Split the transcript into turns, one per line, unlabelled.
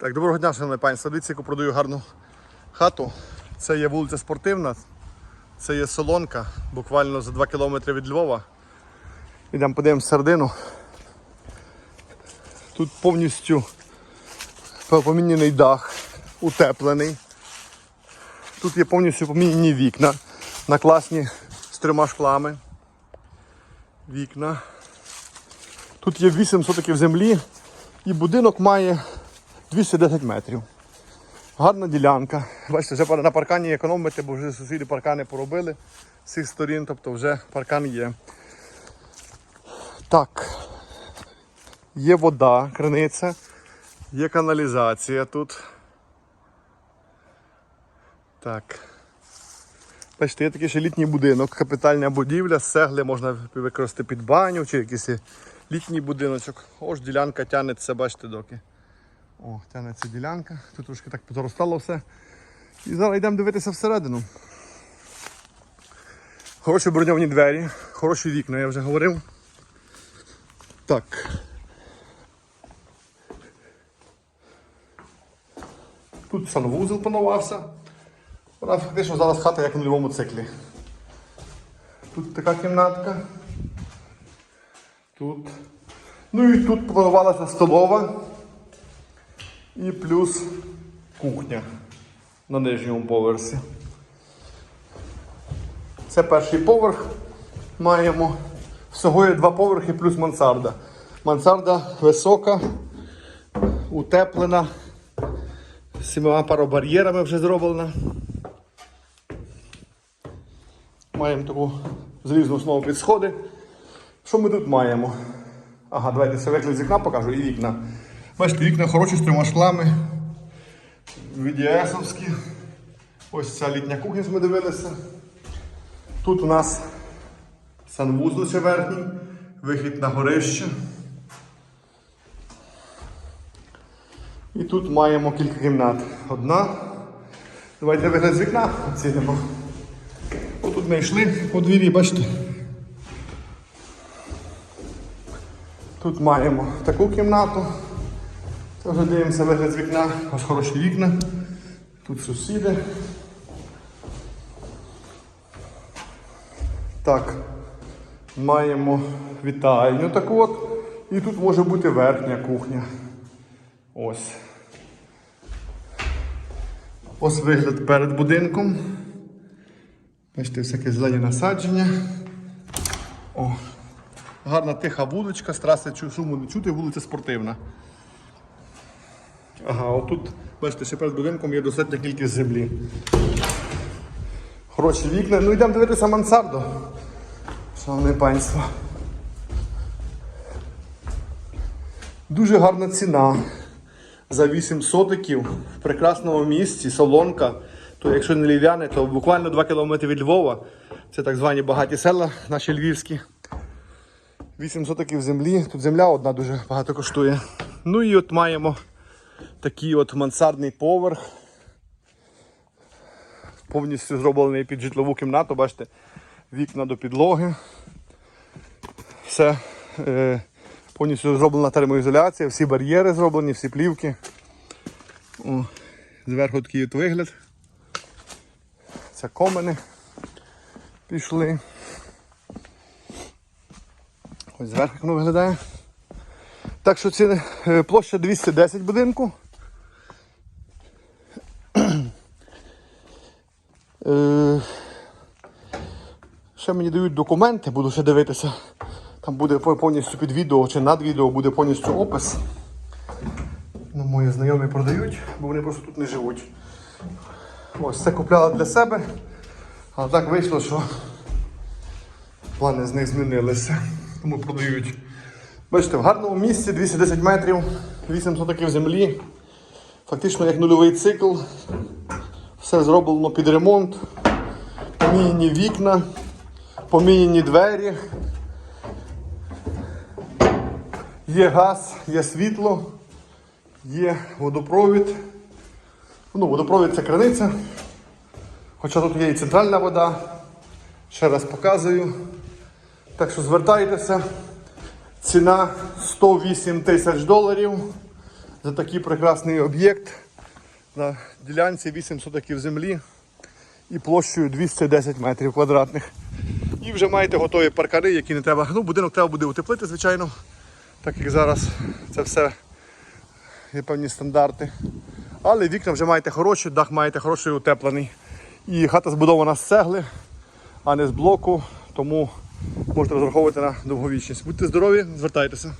Так, доброго дня, шановне панство. Дивіться, яку продаю гарну хату. Це є вулиця Спортивна, це є Солонка, буквально за 2 кілометри від Львова. Йдемо подивимось середину. Тут повністю поміняний дах, утеплений. Тут є повністю поміняні вікна на класні з трьома шклами. Вікна. Тут є 8 сотиків землі і будинок має 210 метрів. Гарна ділянка. Бачите, вже на паркані економити, бо вже сусіди паркани поробили з цих сторін, тобто вже паркан є. Так. Є вода, криниця, є каналізація тут. Так. Бачите, є такий ще літній будинок, капітальна будівля, з цегли можна використати під баню чи якийсь літній будиночок. Ось ділянка тягнеться, бачите, доки. О, тягнеться ділянка. Тут трошки так позаростало все. І зараз йдемо дивитися всередину. Хороші броньовані двері, хороші вікна, я вже говорив. Так. Тут санвузол планувався. Вона фактично зараз хата як на нульовому циклі. Тут така кімнатка. Тут. Ну і тут планувалася столова. І плюс кухня на нижньому поверсі. Це перший поверх. Маємо. Всього є два поверхи плюс мансарда. Мансарда висока, утеплена, сімома паробар'єрами вже зроблена. Маємо таку залізну основу під сходи. Що ми тут маємо? Ага, давайте це вигляд з вікна покажу і вікна. Бачите, вікна хороші з трьома шклами. VDS-овські. Ось ця літня кухня, ми дивилися. Тут у нас санвузол ще верхній, вихід на горище. І тут маємо кілька кімнат. Одна. Давайте вигляд з вікна оцінимо. Отут ми йшли по двірі, бачите. Тут маємо таку кімнату. Теж дивимося вигляд з вікна. Ось хороші вікна. Тут сусіди. Так. Маємо вітальню таку от. І тут може бути верхня кухня. Ось. Ось вигляд перед будинком. Бачите, всяке зелені насадження. О. Гарна тиха вуличка, з траси шуму не чути, вулиця спортивна. Ага, отут, бачите, ще перед будинком є достатня кількість землі. Хороші вікна. Ну йдемо дивитися мансарду. Шановне панство. Дуже гарна ціна. За 8 сотиків в прекрасному місці, солонка. То якщо не львів'яни, то буквально 2 кілометри від Львова. Це так звані багаті села наші львівські. 8 сотиків землі. Тут земля одна дуже багато коштує. Ну і от маємо такий от мансардний поверх. Повністю зроблений під житлову кімнату, бачите, вікна до підлоги. Все е, повністю зроблена термоізоляція, всі бар'єри зроблені, всі плівки. О, зверху такий от вигляд. Це комини пішли. Ось зверху воно виглядає. Так що це е, площа 210 будинку. Е, Ще мені дають документи, буду ще дивитися. Там буде повністю під відео чи над відео буде повністю опис. Ну, мої знайомі продають, бо вони просто тут не живуть. Ось це купляла для себе, а так вийшло, що плани з них змінилися. Тому продають. Бачите, в гарному місці 210 метрів, 8 сотоків землі. Фактично як нульовий цикл. Все зроблено під ремонт. Поміняні вікна, поміняні двері. Є газ, є світло, є водопровід. Ну, водопровід це краниця. Хоча тут є і центральна вода. Ще раз показую. Так що звертайтеся. Ціна 108 тисяч доларів. за такий прекрасний об'єкт на ділянці 8 сотоків землі і площею 210 метрів квадратних. І вже маєте готові паркари, які не треба. Ну, будинок треба буде утеплити, звичайно, так як зараз це все є певні стандарти. Але вікна вже маєте хороші, дах маєте хороший утеплений. І хата збудована з цегли, а не з блоку, тому можете розраховувати на довговічність. Будьте здорові, звертайтеся.